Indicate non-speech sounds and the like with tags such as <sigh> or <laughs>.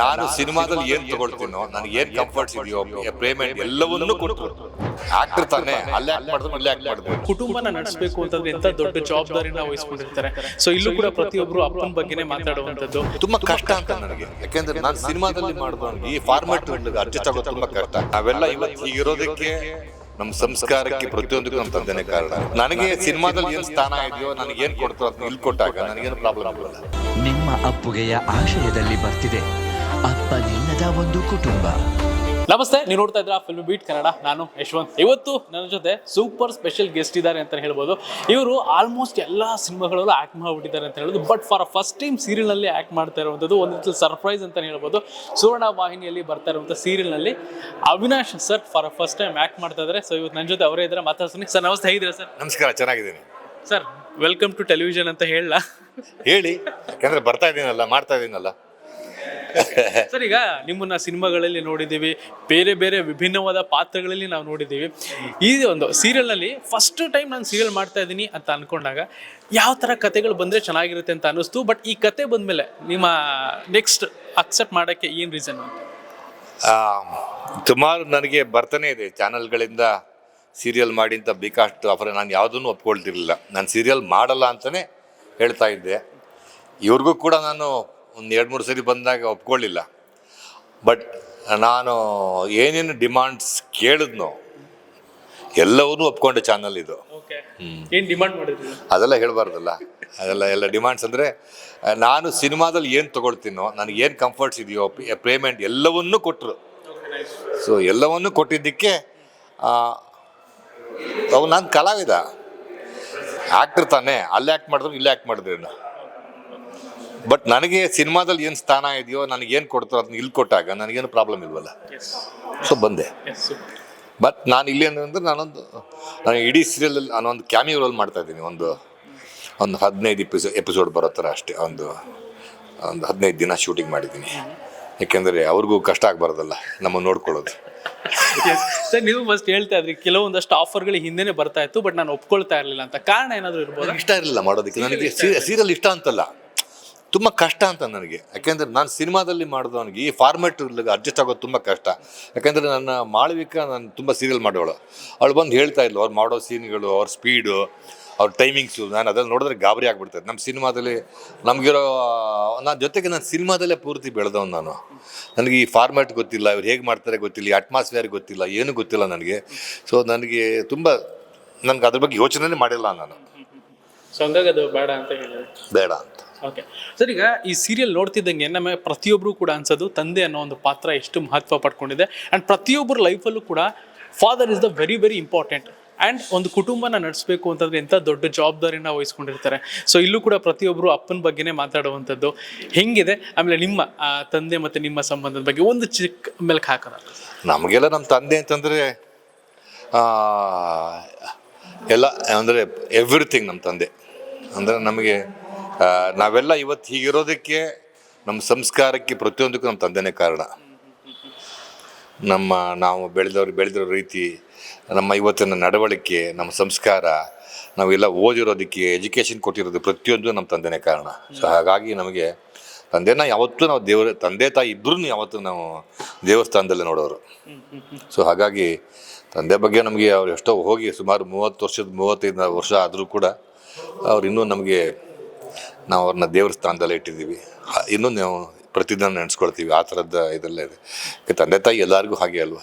ನಾನು ಸಿನಿಮಾದಲ್ಲಿ ಏನ್ ತಗೊಳ್ತೀನೋ ನನಗೆ ಏನ್ ಕಂಫರ್ಟ್ಸ್ ಇದೆಯೋ ಪೇಮೆಂಟ್ ಎಲ್ಲವನ್ನೂ ಕೊಟ್ಟು ಆಕ್ಟರ್ ತಾನೆ ಅಲ್ಲೇ ಆಕ್ಟ್ ಮಾಡಿದ್ರು ಇಲ್ಲೇ ಆಕ್ಟ್ ಮಾಡಿದ್ರು ಕುಟುಂಬನ ನಡೆಸಬೇಕು ಅಂತಂದ್ರೆ ಎಂತ ದೊಡ್ಡ ಜವಾಬ್ದಾರಿನ ವಹಿಸ್ಕೊಂಡಿರ್ತಾರೆ. ಸೊ ಇಲ್ಲೂ ಕೂಡ ಪ್ರತಿಯೊಬ್ರು ಅಪ್ಪನ ಬಗ್ಗೆನೇ ಮಾತಾಡುವಂತದ್ದು ತುಂಬಾ ಕಷ್ಟ ಅಂತ ನನಗೆ. ಯಾಕೆಂದ್ರೆ ನಾನು ಸಿನಿಮಾದಲ್ಲಿ ಮಾಡಿದವನಿಗೆ ಈ ಫಾರ್ಮೆಟ್ ಅಡ್ಜಸ್ಟ್ ಆಗೋದು ತುಂಬಾ ಕಷ್ಟ. ನಾವೆಲ್ಲ ಇವತ್ತು ಹೀಗಿರೋದಕ್ಕೆ ನಮ್ಮ ಸಂಸ್ಕಾರಕ್ಕೆ ಪ್ರತಿಯೊಂದಕ್ಕೂ ನಮ್ಮ ತಂದೆನೇ ಕಾರಣ. ನನಗೆ ಸಿನಿಮಾದಲ್ಲಿ ಏನ್ ಸ್ಥಾನ ಇದೆಯೋ ನನಗೆ ಏನ್ ಕೊಡ್ತಾರೋ ಅದನ್ನ ಇಲ್ಲಿ ಕೊಟ್ಟಾಗ ನನಗೇನು ಪ್ರಾಬ್ಲಮ್ ಆಗಲ್ಲ ನಿಮ್ಮ ಅಪ್ಪುಗೆಯ ಆಶಯದಲ್ಲಿ ಬರ್ತಿದೆ. ಅಪ್ಪನಿಲ್ಲದ ಒಂದು ಕುಟುಂಬ. ನಮಸ್ತೆ ನೀವು ನೋಡ್ತಾ ಇದ್ರ ಫಿಲ್ಮ್ ಬೀಟ್ ಕನ್ನಡ ನಾನು ಯಶವಂತ್. ಇವತ್ತು ನನ್ನ ಜೊತೆ ಸೂಪರ್ ಸ್ಪೆಷಲ್ ಗೆಸ್ಟ್ ಇದ್ದಾರೆ ಅಂತ ಹೇಳ್ಬೋದು. ಇವರು ಆಲ್ಮೋಸ್ಟ್ ಎಲ್ಲ ಸಿನಿಮಾಗಳಲ್ಲೂ ಆ್ಯಕ್ಟ್ ಮಾಡಿಬಿಟ್ಟಿದ್ದಾರೆ ಅಂತ ಹೇಳ್ಬೋದು. ಬಟ್ ಫಾರ್ ಫಸ್ಟ್ ಟೈಮ್ ಸೀರಿಯಲ್ನಲ್ಲಿ ಆ್ಯಕ್ಟ್ ಮಾಡ್ತಾ ಇರುವಂಥದ್ದು ಒಂದು ರೀತಿ ಸರ್ಪ್ರೈಸ್ ಅಂತ ಹೇಳ್ಬೋದು. ಸುವರ್ಣ ವಾಹಿನಿಯಲ್ಲಿ ಬರ್ತಾ ಇರುವಂಥ ಸೀರಿಯಲ್ನಲ್ಲಿ Avinash sir for first time act ಮಾಡ್ತಾ ಇದ್ದಾರೆ. ಸೊ ಇವತ್ತು ನನ್ನ ಜೊತೆ ಅವರೇ ಇದ್ದಾರೆ. ಮಾತಾಡ್ತೀನಿ ಸರ್ ನಮಸ್ತೆ. ಹೇಗಿದ್ದೀರಾ ಸರ್ ನಮಸ್ಕಾರ ಚೆನ್ನಾಗಿದ್ದೀನಿ. ಸರ್ ವೆಲ್ಕಮ್ ಟು ಟೆಲಿವಿಷನ್ ಅಂತ ಹೇಳಲ್ಲ ಹೇಳಿ. ಯಾಕಂದ್ರೆ ಬರ್ತಾ ಇದ್ದೀನಲ್ಲ ಮಾಡ್ತಾ ಇದ್ದೀನಲ್ಲ. <laughs> ಸರ್ ಈಗ ನಿಮ್ಮನ್ನ ಸಿನಿಮಾಗಳಲ್ಲಿ ನೋಡಿದ್ದೀವಿ. ಬೇರೆ ಬೇರೆ ವಿಭಿನ್ನವಾದ ಪಾತ್ರಗಳಲ್ಲಿ ನಾವು ನೋಡಿದ್ದೀವಿ. ಈ ಒಂದು ಸೀರಿಯಲ್ನಲ್ಲಿ ಫಸ್ಟ್ ಟೈಮ್ ನಾನು ಸೀರಿಯಲ್ ಮಾಡ್ತಾ ಇದ್ದೀನಿ ಅಂತ ಅನ್ಕೊಂಡಾಗ ಯಾವ ತರ ಕತೆಗಳು ಬಂದ್ರೆ ಚೆನ್ನಾಗಿರುತ್ತೆ ಅಂತ ಅನ್ನಿಸ್ತು. ಬಟ್ ಈ ಕತೆ ಬಂದಮೇಲೆ ನಿಮ್ಮ ನೆಕ್ಸ್ಟ್ ಅಕ್ಸೆಪ್ಟ್ ಮಾಡೋಕ್ಕೆ ಏನು ರೀಸನ್ ಸುಮಾರು ನನಗೆ ಬರ್ತಾನೆ ಇದೆ ಚಾನಲ್ಗಳಿಂದ ಸೀರಿಯಲ್ ಮಾಡಿ ಅಂತ ಬೇಕಾಷ್ಟು ಆಫರ್ ನಾನು ಯಾವುದನ್ನು ಒಪ್ಕೊಳ್ತಿರ್ಲಿಲ್ಲ. ನಾನು ಸೀರಿಯಲ್ ಮಾಡಲ್ಲ ಅಂತಲೇ ಹೇಳ್ತಾ ಇದ್ದೆ. ಇವ್ರಿಗೂ ಕೂಡ ನಾನು ಒಂದು ಎರಡು ಮೂರು ಸರಿ ಬಂದಾಗ ಒಪ್ಕೊಳ್ಳಿಲ್ಲ. ಬಟ್ ನಾನು ಏನೇನು ಡಿಮಾಂಡ್ಸ್ ಕೇಳಿದ್ನೋ ಎಲ್ಲವನ್ನೂ ಒಪ್ಕೊಂಡೆ ಚಾನಲ್ ಇದು. ಓಕೆ ಏನು ಡಿಮಾಂಡ್ ಮಾಡಿದ್ರಿ? ಅದೆಲ್ಲ ಹೇಳಬಾರ್ದಲ್ಲ. ಅದೆಲ್ಲ ಎಲ್ಲ ಡಿಮಾಂಡ್ಸ್ ಅಂದರೆ ನಾನು ಸಿನಿಮಾದಲ್ಲಿ ಏನು ತಗೊಳ್ತೀನೋ ನನಗೆ ಏನು ಕಂಫರ್ಟ್ಸ್ ಇದೆಯೋ ಪೇಮೆಂಟ್ ಎಲ್ಲವನ್ನೂ ಕೊಟ್ಟರು ಸೊ ಎಲ್ಲವನ್ನೂ ಕೊಟ್ಟಿದ್ದಕ್ಕೆ ಅವು ನಾನು ಕಲಾವಿದ. ಆ್ಯಕ್ಟರ್ ತಾನೇ ಅಲ್ಲಿ ಆ್ಯಕ್ಟ್ ಮಾಡಿದ್ರು ಇಲ್ಲಿ ಆ್ಯಕ್ಟ್ ಮಾಡಿದ್ರೇನು ಬಟ್ ನನಗೆ ಸಿನಿಮಾದಲ್ಲಿ ಏನು ಸ್ಥಾನ ಇದೆಯೋ ನನಗೆ ಏನು ಕೊಡ್ತಾರೋ ಅದನ್ನ ಇಲ್ಲಿ ಕೊಟ್ಟಾಗ ನನಗೇನು ಪ್ರಾಬ್ಲಮ್ ಇಲ್ವಲ್ಲ? ಸೊ ಬಂದೆ. ಬಟ್ ನಾನು ಇಲ್ಲಿ ಅಂದ್ರೆ ನಾನೊಂದು ನಾನು ಇಡೀ ಸೀರಿಯಲಲ್ಲಿ ನಾನೊಂದು ಕ್ಯಾಮಿಯೋ ರೋಲ್ ಮಾಡ್ತಾ ಇದ್ದೀನಿ. ಒಂದು ಒಂದು ಹದಿನೈದು ಎಪಿಸೋ ಎಪಿಸೋಡ್ ಬರೋ ಥರ ಅಷ್ಟೇ. ಒಂದು ಒಂದು ಹದಿನೈದು ದಿನ ಶೂಟಿಂಗ್ ಮಾಡಿದ್ದೀನಿ. ಯಾಕೆಂದರೆ ಅವ್ರಿಗೂ ಕಷ್ಟ ಆಗಬಾರ್ದಲ್ಲ ನಮ್ಮ ನೋಡ್ಕೊಳ್ಳೋದು. ಸರ್ ನೀವು ಫಸ್ಟ್ ಹೇಳ್ತಾ ಇದ್ರಿ ಕೆಲವೊಂದಷ್ಟು ಆಫರ್ಗಳು ಹಿಂದೆನೇ ಬರ್ತಾ ಇತ್ತು ಬಟ್ ನಾನು ಒಪ್ಕೊಳ್ತಾ ಇರಲಿಲ್ಲ ಅಂತ. ಕಾರಣ ಏನಾದರೂ ಇರ್ಬೋದು? ಇಷ್ಟ ಇರಲಿಲ್ಲ ಮಾಡೋದಕ್ಕೆ. ನನಗೆ ಸೀರಿಯಲ್ ಇಷ್ಟ ಅಂತಲ್ಲ. ತುಂಬ ಕಷ್ಟ ಅಂತ ನನಗೆ. ಯಾಕೆಂದರೆ ನಾನು ಸಿನಿಮಾದಲ್ಲಿ ಮಾಡಿದವನಿಗೆ ಈ ಫಾರ್ಮೆಟ್ ಅಡ್ಜಸ್ಟ್ ಆಗೋದು ತುಂಬ ಕಷ್ಟ. ಯಾಕೆಂದರೆ ನನ್ನ ಮಾಳವಿಕ ನಾನು ತುಂಬ ಸೀರಿಯಲ್ ಮಾಡೋಳು. ಅವಳು ಬಂದು ಹೇಳ್ತಾ ಇದ್ಲು ಅವ್ರು ಮಾಡೋ ಸೀನ್ಗಳು ಅವ್ರ ಸ್ಪೀಡು ಅವ್ರ ಟೈಮಿಂಗ್ಸು ನಾನು ಅದನ್ನು ನೋಡಿದ್ರೆ ಗಾಬರಿ ಆಗಿಬಿಡ್ತಾರೆ ನಮ್ಮ ಸಿನಿಮಾದಲ್ಲಿ ನಮಗಿರೋ ನಾನು ಜೊತೆಗೆ ನಾನು ಸಿನಿಮಾದಲ್ಲೇ ಪೂರ್ತಿ ಬೆಳೆದವನು ನಾನು. ನನಗೆ ಈ ಫಾರ್ಮ್ಯಾಟ್ ಗೊತ್ತಿಲ್ಲ ಇವ್ರು ಹೇಗೆ ಮಾಡ್ತಾರೆ ಗೊತ್ತಿಲ್ಲ ಈ ಅಟ್ಮಾಸ್ಫಿಯರ್ ಗೊತ್ತಿಲ್ಲ ಏನೂ ಗೊತ್ತಿಲ್ಲ ನನಗೆ. ಸೊ ನನಗೆ ತುಂಬ ನನಗೆ ಅದ್ರ ಬಗ್ಗೆ ಯೋಚನೆ ಮಾಡಿಲ್ಲ ನಾನು. ಸೊ ಹಂಗಾಗಿ ಅದು ಬೇಡ ಅಂತ ಹೇಳಿದೆ ಬೇಡ ಅಂತ. ಓಕೆ ಸರ್ ಈಗ ಈ ಸೀರಿಯಲ್ ನೋಡ್ತಿದ್ದಂಗೆ ನಮಗೆ ಪ್ರತಿಯೊಬ್ಬರು ಕೂಡ ಅನ್ಸೋದು ತಂದೆ ಅನ್ನೋ ಒಂದು ಪಾತ್ರ ಎಷ್ಟು ಮಹತ್ವ ಪಡ್ಕೊಂಡಿದೆ. ಆ್ಯಂಡ್ ಪ್ರತಿಯೊಬ್ಬರ ಲೈಫಲ್ಲೂ ಕೂಡ father is the very very important and ಒಂದು ಕುಟುಂಬನ ನಡೆಸಬೇಕು ಅಂತಂದ್ರೆ ಎಂಥ ದೊಡ್ಡ ಜವಾಬ್ದಾರಿನ ವಹಿಸ್ಕೊಂಡಿರ್ತಾರೆ. ಸೊ ಇಲ್ಲೂ ಕೂಡ ಪ್ರತಿಯೊಬ್ಬರು ಅಪ್ಪನ ಬಗ್ಗೆನೇ ಮಾತಾಡುವಂಥದ್ದು ಹೆಂಗಿದೆ? ಆಮೇಲೆ ನಿಮ್ಮ ತಂದೆ ಮತ್ತು ನಿಮ್ಮ ಸಂಬಂಧದ ಬಗ್ಗೆ ಒಂದು ಚಿಕ್ಕ ಮೆಲ್ಕ್ ಹಾಕೋಣ. ನಮಗೆಲ್ಲ ನಮ್ಮ ತಂದೆ ಅಂತಂದರೆ ಎಲ್ಲ ಅಂದರೆ ಎವ್ರಿಥಿಂಗ್ ನಮ್ಮ ತಂದೆ. ಅಂದರೆ ನಮಗೆ ನಾವೆಲ್ಲ ಇವತ್ತು ಹೀಗಿರೋದಕ್ಕೆ ನಮ್ಮ ಸಂಸ್ಕಾರಕ್ಕೆ ಪ್ರತಿಯೊಂದಕ್ಕೂ ನಮ್ಮ ತಂದೆನೇ ಕಾರಣ. ನಮ್ಮ ನಾವು ಬೆಳೆದವ್ರು ಬೆಳೆದಿರೋ ರೀತಿ, ನಮ್ಮ ಇವತ್ತಿನ ನಡವಳಿಕೆ, ನಮ್ಮ ಸಂಸ್ಕಾರ, ನಾವೆಲ್ಲ ಓದಿರೋದಕ್ಕೆ ಎಜುಕೇಷನ್ ಕೊಟ್ಟಿರೋದು ಪ್ರತಿಯೊಂದು ನಮ್ಮ ತಂದೆನೇ ಕಾರಣ. ಸೊ ಹಾಗಾಗಿ ನಮಗೆ ತಂದೆನ ಯಾವತ್ತೂ ನಾವು ದೇವರ, ತಂದೆ ತಾಯಿ ಇಬ್ಬರೂ ಯಾವತ್ತೂ ನಾವು ದೇವಸ್ಥಾನದಲ್ಲೇ ನೋಡೋರು. ಸೊ ಹಾಗಾಗಿ ತಂದೆ ಬಗ್ಗೆ ನಮಗೆ ಅವ್ರು ಎಷ್ಟೋ ಹೋಗಿ ಸುಮಾರು ಮೂವತ್ತು ವರ್ಷದ ಮೂವತ್ತೈದು ವರ್ಷ ಆದರೂ ಕೂಡ ಅವ್ರು ಇನ್ನೂ ನಮಗೆ ನಾವು ಅವ್ರನ್ನ ದೇವ್ರ ಸ್ಥಾನದಲ್ಲೇ ಇಟ್ಟಿದ್ದೀವಿ. ಇನ್ನೂ ನಾವು ಪ್ರತಿದಿನ ನೆನೆಸ್ಕೊಳ್ತೀವಿ, ಆ ಥರದ ಇದೆಲ್ಲ ಇದೆ. ತಂದೆ ತಾಯಿ ಎಲ್ಲರಿಗೂ ಹಾಗೆ ಅಲ್ವಾ?